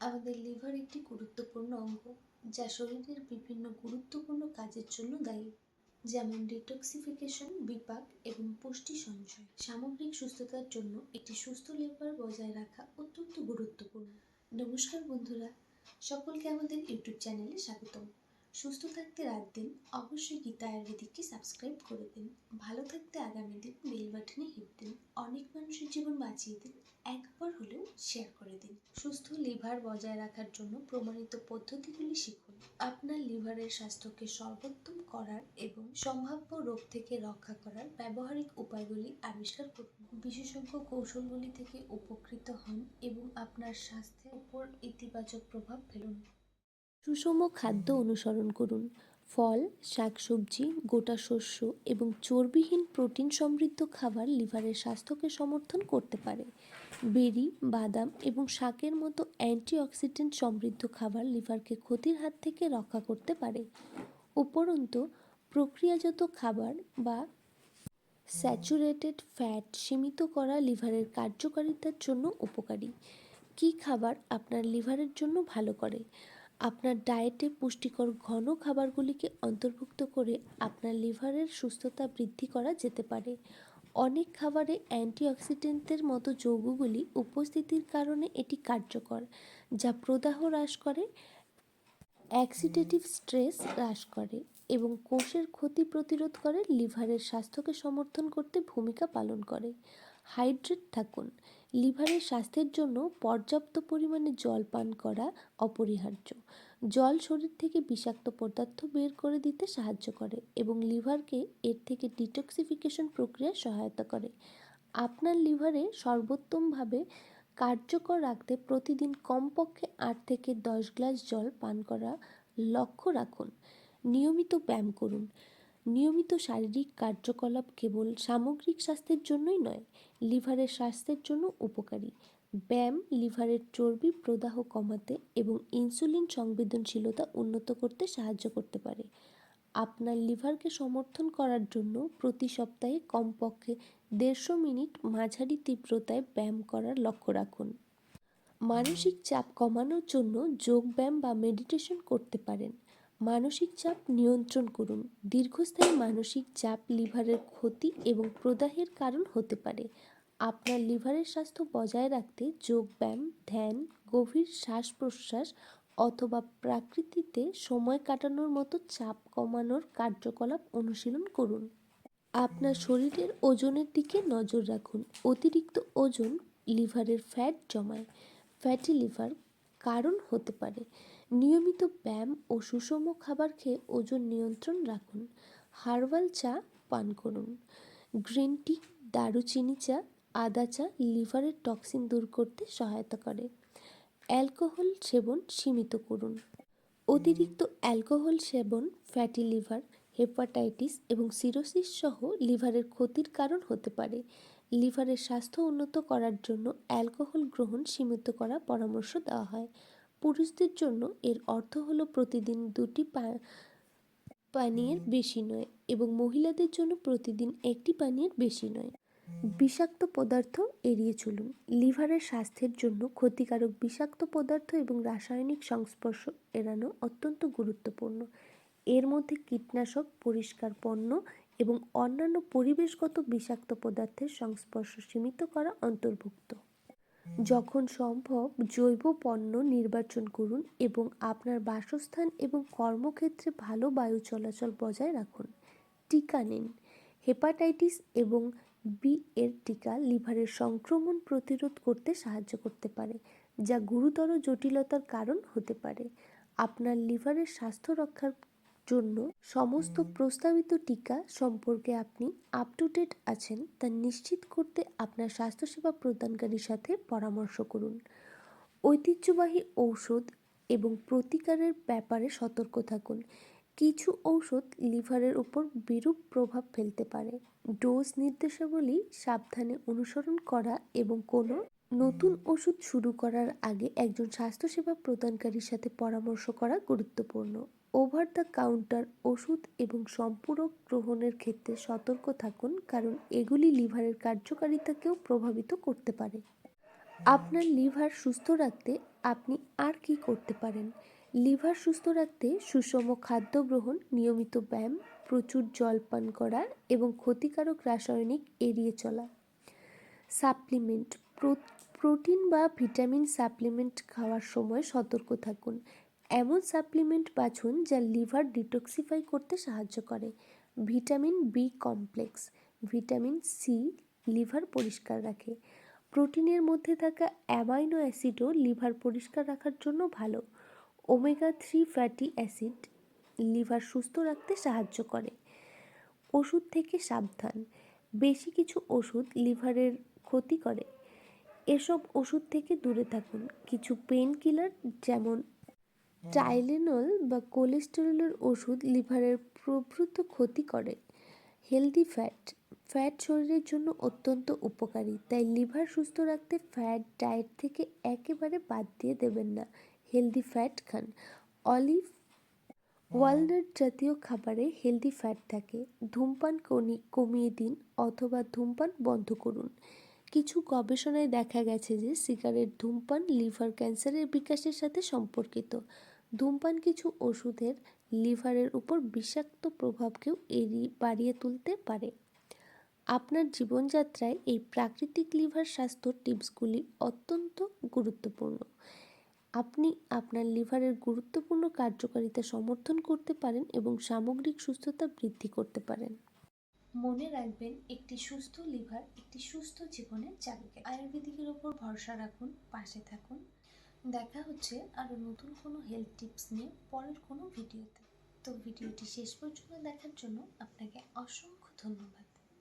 আমাদের লিভার একটি গুরুত্বপূর্ণ অঙ্গ, যা শরীরের বিভিন্ন গুরুত্বপূর্ণ কাজের জন্য দায়ী, যেমন ডিটক্সিফিকেশন বিপাক এবং পুষ্টি সঞ্চয়। সামগ্রিক সুস্থতার জন্য একটি সুস্থ লিভার বজায় রাখা অত্যন্ত গুরুত্বপূর্ণ। নমস্কার বন্ধুরা, সকলকে আমাদের ইউটিউব চ্যানেলে স্বাগতম। সুস্থ থাকতে রাত দিন অবশ্যই গীতা আয়ুর্বেদিককে সাবস্ক্রাইব করে দিন। ভালো থাকতে আগামী দিন বেল বাটনে হিট দিন। অনেক মানুষের জীবন বাঁচিয়ে দিন। একবার হলেও শেয়ার করে দিন। সুস্থ লিভার বজায় রাখার জন্য প্রমাণিত পদ্ধতিগুলি শিখুন। আপনার লিভারের স্বাস্থ্যকে সর্বোত্তম করার এবং সম্ভাব্য রোগ থেকে রক্ষা করার ব্যবহারিক উপায়গুলি আবিষ্কার করুন। বিশেষজ্ঞ কৌশলগুলি থেকে উপকৃত হন এবং আপনার স্বাস্থ্যের উপর ইতিবাচক প্রভাব ফেলুন। সুষম খাদ্য অনুসরণ করুন। ফল, শাকসবজি, গোটা শস্য এবং চর্বিহীন প্রোটিন সমৃদ্ধ খাবার লিভারের স্বাস্থ্যকে সমর্থন করতে পারে। বেরি, বাদাম এবং শাকের মতো অ্যান্টিঅক্সিডেন্ট সমৃদ্ধ খাবার লিভারকে ক্ষতির হাত থেকে রক্ষা করতে পারে। উপরন্তু, প্রক্রিয়াজাত খাবার বা স্যাচুরেটেড ফ্যাট সীমিত করা লিভারের কার্যকারিতার জন্য উপকারী। কী খাবার আপনার লিভারের জন্য ভালো করে? আপনার ডায়েটে পুষ্টিকর ঘন খাবারগুলিকে অন্তর্ভুক্ত করে আপনার লিভারের সুস্থতা বৃদ্ধি করা যেতে পারে। অনেক খাবারে অ্যান্টিঅক্সিডেন্টের মতো যৌগগুলি উপস্থিতির কারণে এটি কার্যকর, যা প্রদাহ হ্রাস করে, অ্যাক্সিডেটিভ স্ট্রেস হ্রাস করে এবং কোষের ক্ষতি প্রতিরোধ করে লিভারের স্বাস্থ্যকে সমর্থন করতে ভূমিকা পালন করে। হাইড্রেট থাকুন লিভারের স্বাস্থ্যের জন্য পর্যাপ্ত পরিমাণে জল পান করা অপরিহার্য। জল শরীর থেকে বিষাক্ত পদার্থ বের করে দিতে সাহায্য করে এবং লিভারকে এর থেকে ডিটক্সিফিকেশন প্রক্রিয়া সহায়তা করে। আপনার লিভারে সর্বোত্তমভাবে কার্যকর রাখতে প্রতিদিন কমপক্ষে আট থেকে দশ গ্লাস জল পান করা লক্ষ্য রাখুন। নিয়মিত ব্যায়াম করুন। নিয়মিত শারীরিক কার্যকলাপ কেবল সামগ্রিক স্বাস্থ্যের জন্যই নয়, লিভারের স্বাস্থ্যের জন্য উপকারী। ব্যায়াম লিভারের চর্বি প্রদাহ কমাতে এবং ইনসুলিন সংবেদনশীলতা উন্নত করতে সাহায্য করতে পারে। আপনার লিভারকে সমর্থন করার জন্য প্রতি সপ্তাহে কমপক্ষে দেড়শো মিনিট মাঝারি তীব্রতায় ব্যায়াম করার লক্ষ্য রাখুন। মানসিক চাপ কমানোর জন্য যোগব্যায়াম বা মেডিটেশন করতে পারেন। মানসিক চাপ নিয়ন্ত্রণ করুন। দীর্ঘস্থায়ী মানসিক চাপ লিভারের ক্ষতি এবং প্রদাহের কারণ হতে পারে। আপনার লিভারের স্বাস্থ্য বজায় রাখতে যোগব্যায়াম, ধ্যান, গভীর শ্বাস প্রশ্বাস অথবা প্রাকৃতিতে সময় কাটানোর মতো চাপ কমানোর কার্যকলাপ অনুশীলন করুন। আপনার শরীরের ওজনের দিকে নজর রাখুন। অতিরিক্ত ওজন লিভারের ফ্যাট জমায়। ফ্যাটি লিভার কারণ হতে পারে। নিয়মিত ব্যায়াম ও সুষম খাবার খেয়ে ওজন নিয়ন্ত্রণ রাখুন। হার্বাল চা পান করুন। গ্রিন টি, দারুচিনি চা, আদা চা লিভারের টক্সিন দূর করতে সহায়তা করে। অ্যালকোহল সেবন সীমিত করুন। অতিরিক্ত অ্যালকোহল সেবন, ফ্যাটি লিভার, হেপাটাইটিস এবং সিরোসিস সহ লিভারের ক্ষতির কারণ হতে পারে। লিভারের স্বাস্থ্য উন্নত করার জন্য অ্যালকোহল গ্রহণ সীমিত করার পরামর্শ দেওয়া হয়। পুরুষদের জন্য এর অর্থ হলো প্রতিদিন দুটি পানীয়ের বেশি নয় এবং মহিলাদের জন্য প্রতিদিন একটি পানীয়ের বেশি নয়। বিষাক্ত পদার্থ এড়িয়ে চলুন। লিভারের স্বাস্থ্যের জন্য ক্ষতিকারক বিষাক্ত পদার্থ এবং রাসায়নিক সংস্পর্শ এড়ানো অত্যন্ত গুরুত্বপূর্ণ। এর মধ্যে কীটনাশক, পরিষ্কার পণ্য এবং অন্যান্য পরিবেশগত বিষাক্ত পদার্থের সংস্পর্শ সীমিত করা অন্তর্ভুক্ত। যখন সম্ভব, জৈব পণ্য নির্বাচন করুন এবং আপনার বাসস্থান এবং কর্মক্ষেত্রে ভালো বায়ু চলাচল বজায় রাখুন। টিকা নিন। হেপাটাইটিস এবং বি এর টিকা লিভারের সংক্রমণ প্রতিরোধ করতে সাহায্য করতে পারে, যা গুরুতর জটিলতার কারণ হতে পারে। আপনার লিভারের স্বাস্থ্য রক্ষার জন্য সমস্ত প্রস্তাবিত টিকা সম্পর্কে আপনি আপ টু ডেট আছেন তা নিশ্চিত করতে আপনার স্বাস্থ্যসেবা প্রদানকারীর সাথে পরামর্শ করুন। ঐতিহ্যবাহী ঔষধ এবং প্রতিকারের ব্যাপারে সতর্ক থাকুন। কিছু ঔষধ লিভারের উপর বিরূপ প্রভাব ফেলতে পারে। ডোজ নির্দেশাবলী সাবধানে অনুসরণ করা এবং কোনো নতুন ওষুধ শুরু করার আগে একজন স্বাস্থ্যসেবা প্রদানকারীর সাথে পরামর্শ করা গুরুত্বপূর্ণ। ওভার দ্য কাউন্টার ওষুধ এবং সম্পূরক গ্রহণের ক্ষেত্রে সতর্ক থাকুন, কারণ এগুলি লিভারের কার্যকারিতাকেও প্রভাবিত করতে পারে। আপনার লিভার সুস্থ রাখতে আপনি আর কি করতে পারেন? লিভার সুস্থ রাখতে সুষম খাদ্য গ্রহণ, নিয়মিত ব্যায়াম, প্রচুর জল পান করা এবং ক্ষতিকারক রাসায়নিক এড়িয়ে চলা। সাপ্লিমেন্ট প্রোটিন বা ভিটামিন সাপ্লিমেন্ট খাওয়ার সময় সতর্ক থাকুন। এমন সাপ্লিমেন্ট বাছুন যা লিভার ডিটক্সিফাই করতে সাহায্য করে। Vitamin B complex. Vitamin C liver পরিষ্কার রাখে। প্রোটিনের মধ্যে থাকা অ্যামাইনো অ্যাসিডও লিভার পরিষ্কার রাখার জন্য ভালো। Omega three fatty acid liver সুস্থ রাখতে সাহায্য করে। ওষুধ থেকে সাবধান। বেশি কিছু ওষুধ লিভারের ক্ষতি করে। এসব ওষুধ থেকে দূরে থাকুন। কিছু পেন কিলার যেমন টাইলেনল বা কোলেস্টেরলের ওষুধ লিভারের প্রভূত ক্ষতি করে। হেলদি ফ্যাট ফ্যাট শরীরের জন্য অত্যন্ত উপকারী, তাই লিভার সুস্থ রাখতে ফ্যাট ডায়েট থেকে একেবারে বাদ দিয়ে দেবেন না। হেলদি ফ্যাট খান। অলিভ ওয়ালনাট জাতীয় খাবারে হেলদি ফ্যাট থাকে। ধূমপান কমিয়ে দিন অথবা ধূমপান বন্ধ করুন। কিছু গবেষণায় দেখা গেছে যে, সিগারেট ধূমপান লিভার ক্যান্সারের বিকাশের সাথে সম্পর্কিত। ধূমপান কিছু ওষুধের লিভারের উপর বিষাক্ত প্রভাবকেও এড়িয়ে বাড়িয়ে তুলতে পারে। আপনার জীবনযাত্রায় এই প্রাকৃতিক লিভার স্বাস্থ্য টিপসগুলি অত্যন্ত গুরুত্বপূর্ণ। আপনি আপনার লিভারের গুরুত্বপূর্ণ কার্যকারিতা সমর্থন করতে পারেন এবং সামগ্রিক সুস্থতা বৃদ্ধি করতে পারেন। মনে রাখবেন, একটি সুস্থ লিভার একটি সুস্থ জীবনের চাবিকাঠি আয়ুর্বেদিকের ওপর ভরসা রাখুন, পাশে থাকুন। দেখা হচ্ছে আরও নতুন কোনো হেলথ টিপস নিয়ে পরের কোনো ভিডিওতে। তো ভিডিওটি শেষ পর্যন্ত দেখার জন্য আপনাকে অসংখ্য ধন্যবাদ।